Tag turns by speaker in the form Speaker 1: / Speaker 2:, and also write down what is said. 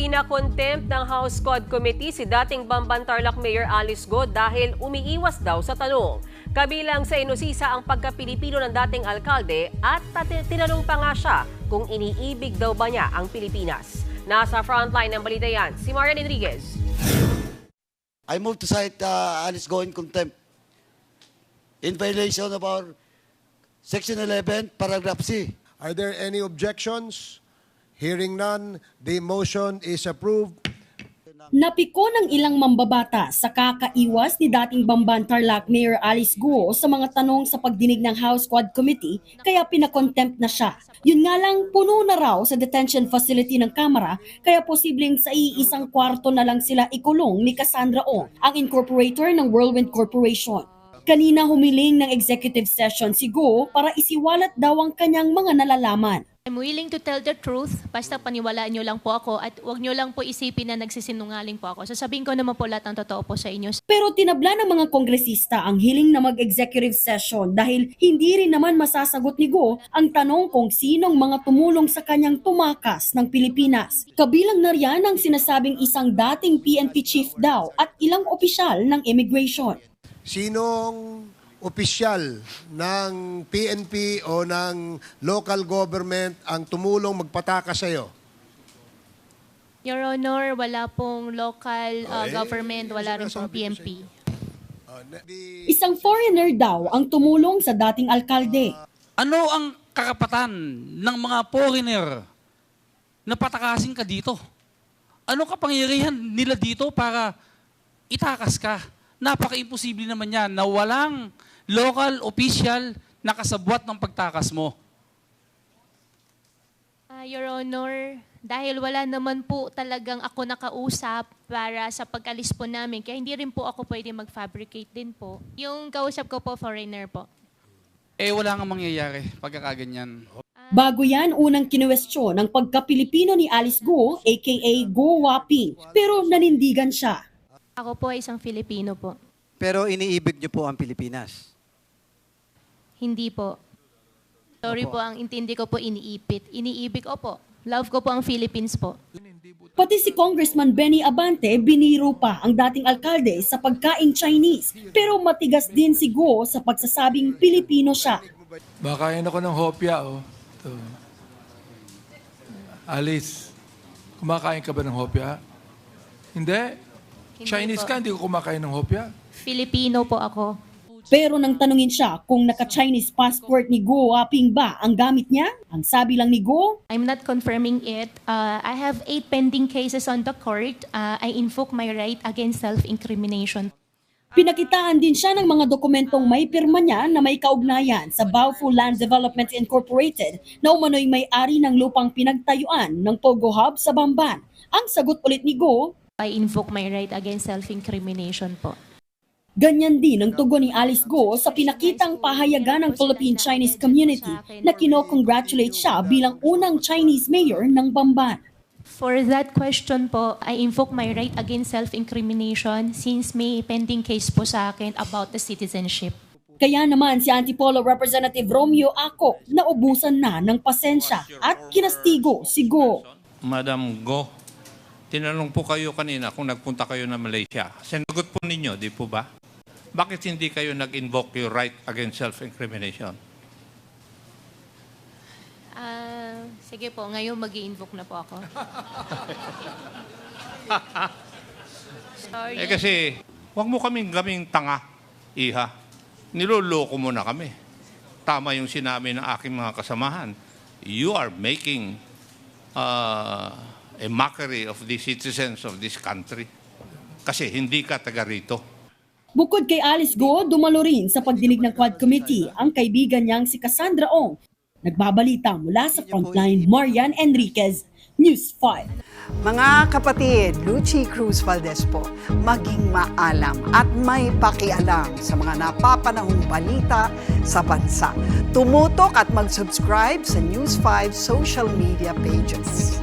Speaker 1: Pinakontempt ng House Code Committee si dating Bamban Tarlac Mayor Alice Go dahil umiiwas daw sa tanong. Kabilang sa inusisa ang pagka-Pilipino ng dating alkalde at tinanong pa nga siya kung iniibig daw ba niya ang Pilipinas. Nasa frontline ng balita yan, si Marian Enriquez.
Speaker 2: I move to cite uh, Alice Go in contempt in violation of our Section 11, Paragraph C.
Speaker 3: Are there any objections? Hearing none, the motion is approved.
Speaker 4: Napiko ng ilang mambabata sa kakaiwas ni dating Bamban Tarlac Mayor Alice Guo sa mga tanong sa pagdinig ng House Quad Committee kaya pinakontempt na siya. Yun nga lang puno na raw sa detention facility ng Kamara kaya posibleng sa iisang kwarto na lang sila ikulong ni Cassandra Ong, ang incorporator ng Whirlwind Corporation. Kanina humiling ng executive session si Guo para isiwalat daw ang kanyang mga nalalaman.
Speaker 5: I'm willing to tell the truth, basta paniwalaan nyo lang po ako at huwag nyo lang po isipin na nagsisinungaling po ako. Sasabihin ko naman po lahat ng totoo po sa inyo.
Speaker 4: Pero tinabla ng mga kongresista ang hiling na mag-executive session dahil hindi rin naman masasagot ni Go ang tanong kung sinong mga tumulong sa kanyang tumakas ng Pilipinas. Kabilang na riyan ang sinasabing isang dating PNP chief daw at ilang opisyal ng immigration.
Speaker 3: Sinong opisyal ng PNP o ng local government ang tumulong magpataka sa iyo?
Speaker 5: Your Honor, wala pong local uh,
Speaker 3: Ay,
Speaker 5: government, wala rin pong
Speaker 3: sinasabi ko sa
Speaker 5: PMP.
Speaker 4: Isang foreigner daw ang tumulong sa dating alkalde.
Speaker 6: Ano ang karapatan ng mga foreigner na patakasin ka dito? Ano kapangyarihan nila dito para itakas ka? Napaka-imposible naman yan na walang local official na kasabwat ng pagtakas mo.
Speaker 5: Ah, Your Honor, dahil wala naman po talagang ako nakausap para sa pag-alis po namin, kaya hindi rin po ako pwede mag-fabricate din po. Yung kausap ko po, foreigner po.
Speaker 6: Eh wala nga mangyayari pagkakaganyan.
Speaker 4: Bago yan, unang kinuwestiyon ang pagka-Pilipino ni Alice Go, aka Go Waping. Pero nanindigan siya.
Speaker 5: Ako po ay isang Filipino po.
Speaker 7: Pero iniibig niyo po ang Pilipinas.
Speaker 5: Hindi po. Sorry po, ang intindi ko po iniipit. Iniibig ko po. Love ko po ang Philippines po.
Speaker 4: Pati si Congressman Benny Abante biniro pa ang dating alkalde sa pagkaing Chinese. Pero matigas din si Go sa pagsasabing Pilipino siya.
Speaker 8: Bakain ako ng hopya, oh. Ito. Alice, kumakain ka ba ng hopya? Hindi.
Speaker 5: Hindi
Speaker 8: Chinese
Speaker 5: po.
Speaker 8: ka, hindi ko kumakain ng hopya.
Speaker 5: Filipino po ako.
Speaker 4: Pero nang tanungin siya kung naka-Chinese passport ni Go Waping ba ang gamit niya, ang sabi lang ni Go,
Speaker 5: I'm not confirming it. Uh, I have eight pending cases on the court. Uh, I invoke my right against self-incrimination.
Speaker 4: Pinakitaan din siya ng mga dokumentong may pirma niya na may kaugnayan sa Baofu Land Development Incorporated na umano'y may-ari ng lupang pinagtayuan ng Pogo Hub sa Bamban. Ang sagot ulit ni Go,
Speaker 5: I invoke my right against self-incrimination po.
Speaker 4: ganyan din ang tugon ni Alice Go sa pinakitang pahayagan ng Philippine-Chinese community na kino-congratulate siya bilang unang Chinese mayor ng Bamban.
Speaker 5: For that question po, I invoke my right against self-incrimination since may pending case po sa akin about the citizenship.
Speaker 4: Kaya naman si Antipolo Representative Romeo Ako naubusan na ng pasensya at kinastigo si Go.
Speaker 9: Madam Go, tinanong po kayo kanina kung nagpunta kayo na Malaysia. Sinagot po ninyo, di po ba? Bakit hindi kayo nag-invoke your right against self-incrimination?
Speaker 5: Ah, sige po, ngayon mag invoke na po ako. Sorry.
Speaker 9: Eh kasi, wag mo kaming gaming tanga, iha. Niloloko mo na kami. Tama yung sinabi ng aking mga kasamahan. You are making uh, a mockery of the citizens of this country. Kasi hindi ka taga rito.
Speaker 4: Bukod kay Alice Go, dumalo rin sa pagdinig ng Quad Committee ang kaibigan niyang si Cassandra Ong. Nagbabalita mula sa frontline, Marian Enriquez, News 5.
Speaker 10: Mga kapatid, Lucy Cruz Valdez po, maging maalam at may pakialam sa mga napapanahong balita sa bansa. Tumutok at mag-subscribe sa News 5 social media pages.